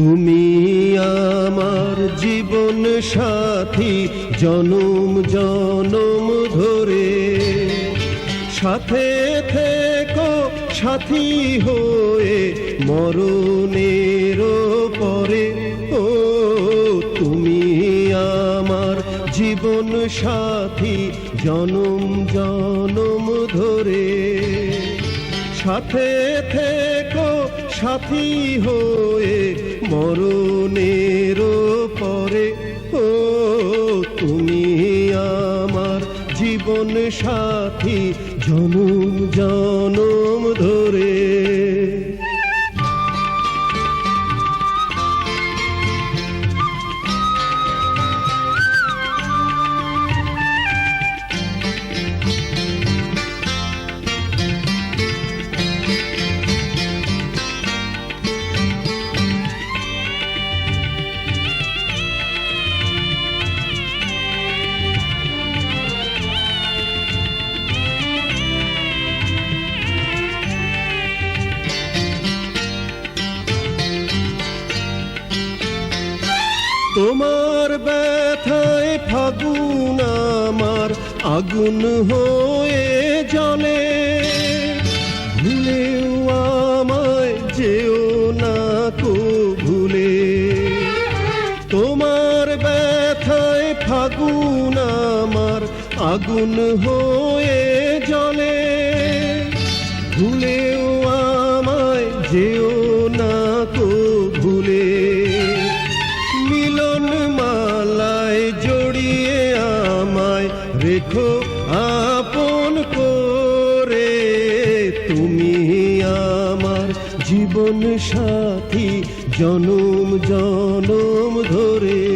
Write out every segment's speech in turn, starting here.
তুমি আমার জীবন সাথী, জনম জনম ধরে। সাথে থেকো সাথী হয়ে মরণের পরে। ও, তুমি আমার জীবন সাথী, জনম জনম ধরে। সাথে থেকো সাথী হয়ে মরণের পরে ও তুমি আমার জীবন সাথী জনম জনম ধরে। তোমার ব্যথায় ফাগুন আমার আগুন হয়ে জলে ভুলেও আমায় যেও না কো ভুলে তোমার ব্যথায় ফাগুন আমার আগুন হয়ে জলে ভুলেও আমায় যেও তুমি আমার জীবন সাথী জনম জনম ধরে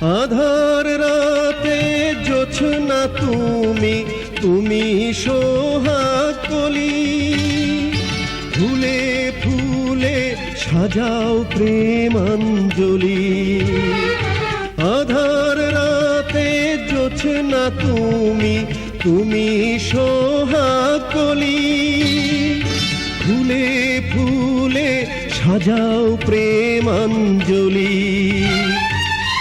আধার রাতে জোছনা তুমি তুমি সোহাগ কলি ফুলে ফুলে সাজাও প্রেম প্রেমাঞ্জলি। আধার রাতে জোছনা তুমি তুমি সোহাগ কলি ফুলে ফুলে সাজাও প্রেম প্রেমাঞ্জলি।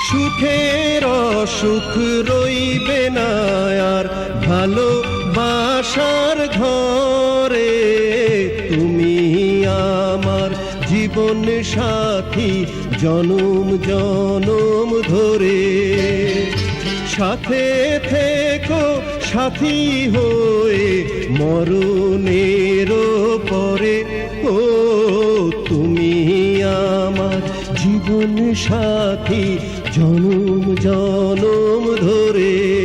সুখের অসুখ রইবে না আর ভালো বাসার ঘরে। তুমি আমার জীবন সাথী, জনম জনম ধরে। সাথে থেকো সাথী হয়ে মরণের পরে। জীবন সাথী জনম জনম ধরে।